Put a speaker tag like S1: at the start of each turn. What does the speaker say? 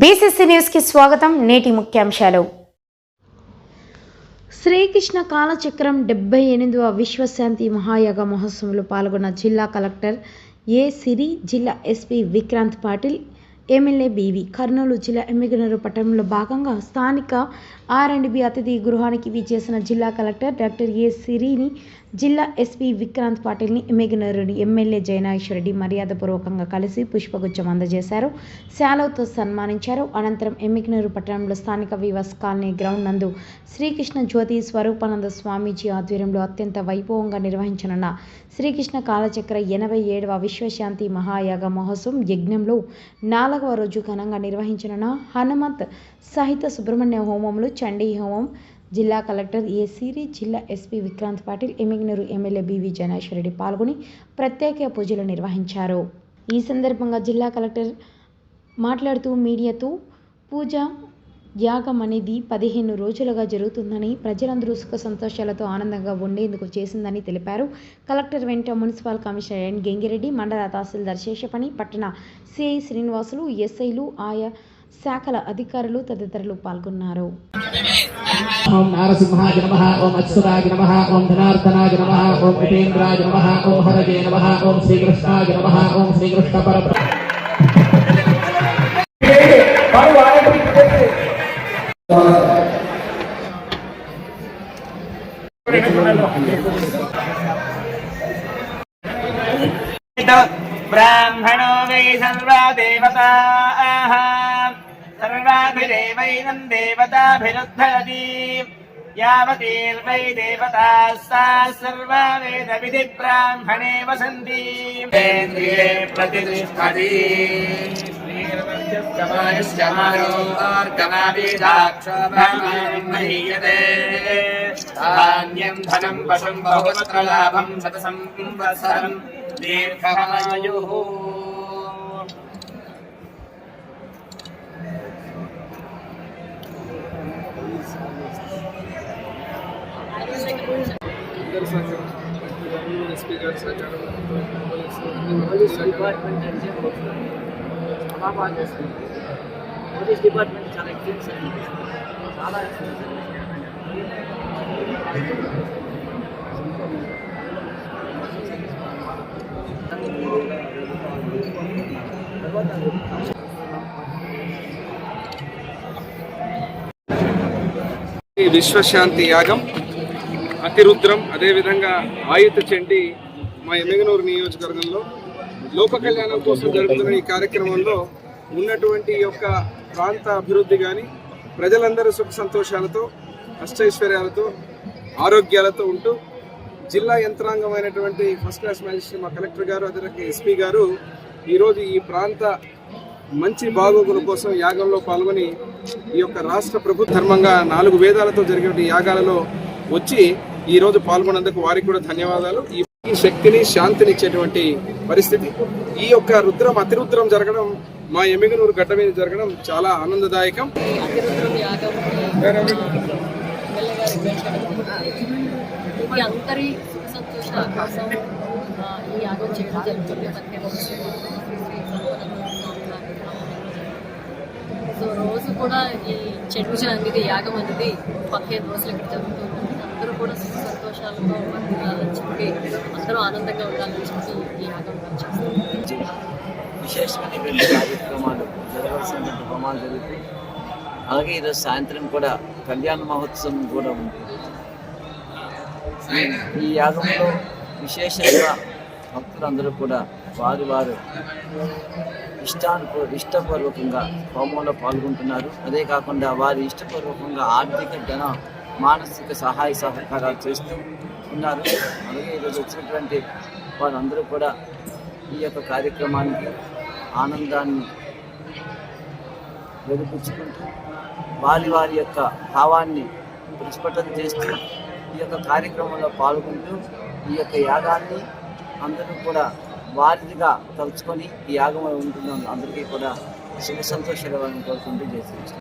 S1: BCC న్యూస్కి స్వాగతం. నేటి ముఖ్యాంశాలు. శ్రీకృష్ణ కాలచక్రం డెబ్బై ఎనిమిదవ విశ్వశాంతి మహాయాగ మహోత్సవంలో పాల్గొన్న జిల్లా కలెక్టర్ ఏ సిరి జిల్లా SP Vikrant Patil MLA B V Kurnool జిల్లా ఎమ్మిగనూరు పట్టణంలో భాగంగా స్థానిక ఆర్ అండ్ బి అతిథి గృహానికి విచ్చేసిన జిల్లా కలెక్టర్ డాక్టర్ ఏ సిరిని జిల్లా ఎస్పీ విక్రాంత్ పాటిల్ని ఎమ్మిగనూరుని ఎమ్మెల్యే జయనాగేశ్వరరెడ్డి మర్యాదపూర్వకంగా కలిసి పుష్పగుచ్చం అందజేశారు. శాలవుతో సన్మానించారు. అనంతరం ఎమ్మిగనూరు పట్టణంలో స్థానిక వివాస్ కాలనీ గ్రౌండ్ నందు శ్రీకృష్ణ జ్యోతి స్వరూపానంద స్వామీజీ ఆధ్వర్యంలో అత్యంత వైభవంగా నిర్వహించనున్న శ్రీకృష్ణ కాలచక్ర ఎనభై ఏడవ విశ్వశాంతి మహాయాగ మహోత్సవం యజ్ఞంలో నాలుగవ రోజు ఘనంగా నిర్వహించనున్న హనుమంత్ సహిత సుబ్రహ్మణ్య హోమంలో చండీ హోమం జిల్లా కలెక్టర్ ఏ సిరి జిల్లా SP Vikrant Patil Yemmiganur MLA B V Janeswara Reddy పాల్గొని ప్రత్యేక పూజలు నిర్వహించారు. ఈ సందర్భంగా జిల్లా కలెక్టర్ మాట్లాడుతూ మీడియాతో పూజ యాగం అనేది పదిహేను రోజులుగా జరుగుతుందని ప్రజలందరూ సుఖ సంతోషాలతో ఆనందంగా ఉండేందుకు చేసిందని తెలిపారు. కలెక్టర్ వెంట మున్సిపల్ కమిషనర్ ఎన్ గెంగిరెడ్డి మండల తహసీల్దార్ శేషపని పట్టణ సిఐ శ్రీనివాసులు ఎస్ఐలు ఆయా శాఖల అధికారులు తదితరులు పాల్గొన్నారు.
S2: ఓం నారసింహాయ నమ ఓం అచ్యుతాయ నమ ఓం ధనార్దనాయ నమ ఓం ఉపేంద్రాయ నమ ఓం హరజే నమ ఓం శ్రీకృష్ణాయ నమ ఓం శ్రీకృష్ణ
S3: ब्राह्मणो वै सर्वा देवताः सर्वाभिरेवैनं देवताभिरुद्धरति यावतीर्वै देवताः सा सर्वा वेदविधिब्राह्मणे वसन्ति इन्द्रिये प्रतिष्ठति महीयते धान्यं धनं वशं बहुत्र लाभं शतसंवत्सरम् दीर्घमायुः
S4: అందరి సహకారం ఎస్పీ గారి సహకారం పోలీసు
S5: డిపార్ట్మెంట్ అంటే చాలా బాగా చేస్తుంది పోలీస్ డిపార్ట్మెంట్ చాలా ఎక్స్పీరియన్స్ అయింది చాలా ఎక్స్పీరియన్స్
S4: ఈ విశ్వశాంతి యాగం అతిరుద్రం అదేవిధంగా ఆయుధ చెండి మా ఎమ్మెగనూరు నియోజకవర్గంలో లోక కళ్యాణం కోసం జరుగుతున్న ఈ కార్యక్రమంలో ఉన్నటువంటి యొక్క ప్రాంత అభివృద్ధి కానీ ప్రజలందరూ సుఖ సంతోషాలతో అష్టైశ్వర్యాలతో ఆరోగ్యాలతో ఉంటూ జిల్లా యంత్రాంగమైనటువంటి ఫస్ట్ క్లాస్ మ్యాజిస్ట్రేట్ మా కలెక్టర్ గారు అదే ఎస్పీ గారు ఈరోజు ఈ ప్రాంత మంచి బాగోగుల కోసం యాగంలో పాల్గొని ఈ యొక్క రాష్ట్ర ప్రభుత్వ ధర్మంగా నాలుగు వేదాలతో జరిగే యాగాలలో వచ్చి ఈరోజు రోజు పాల్గొన్నందుకు వారికి కూడా ధన్యవాదాలు. ఈ శక్తిని శాంతిని ఇచ్చేటువంటి పరిస్థితి. ఈ యొక్క రుద్రం అతిరుద్రం జరగడం మా ఎమ్మిగనూరు గడ్డ మీద జరగడం చాలా ఆనందదాయకం.
S6: అందరి సంతోషాల కోసం ఈ యాగం చేయడం జరుగుతుంది పదిహేను రోజులు శ్రీ శ్రీ సర్వానంద స్వామి వారి నామంలో జరుగుతుంది. సో రోజు కూడా ఈ చెడుజ అనేది యాగం అనేది పదిహేను రోజులు ఇక్కడ జరుగుతూ ఉంటుంది. అందరూ కూడా సుఖ సంతోషాలతో ఉండాలని చెప్పి అందరూ ఆనందంగా ఉండాలని చెప్పి ఈ యాగం చేస్తారు.
S5: కార్యక్రమాలు జరగాల్సిన హోమాలు జరుగుతాయి అలాగే ఈరోజు సాయంత్రం కూడా కళ్యాణ మహోత్సవం కూడా ఉంది ఈ- ఈ యాగంలో విశేషంగా భక్తులందరూ కూడా వారి వారు ఇష్టాను ఇష్టపూర్వకంగా హోమంలో పాల్గొంటున్నారు. అదే కాకుండా వారి ఇష్టపూర్వకంగా ఆర్థిక ధన మానసిక సహాయ సహకారాలు చేస్తూ ఉన్నారు. అలాగే ఈరోజు వచ్చినటువంటి వారందరూ కూడా ఈ యొక్క కార్యక్రమానికి ఆనందాన్ని వెలిపించుకుంటూ వారి వారి యొక్క భావాన్ని ప్రతిపటన చేస్తూ ఈ యొక్క కార్యక్రమంలో పాల్గొంటూ ఈ యొక్క యాగాన్ని అందరూ కూడా వారిదిగా తలుచుకొని ఈ యాగం ఉంటున్నాను అందరికీ కూడా శుభ సంతోషాలు కోరుకుంటూ చేసి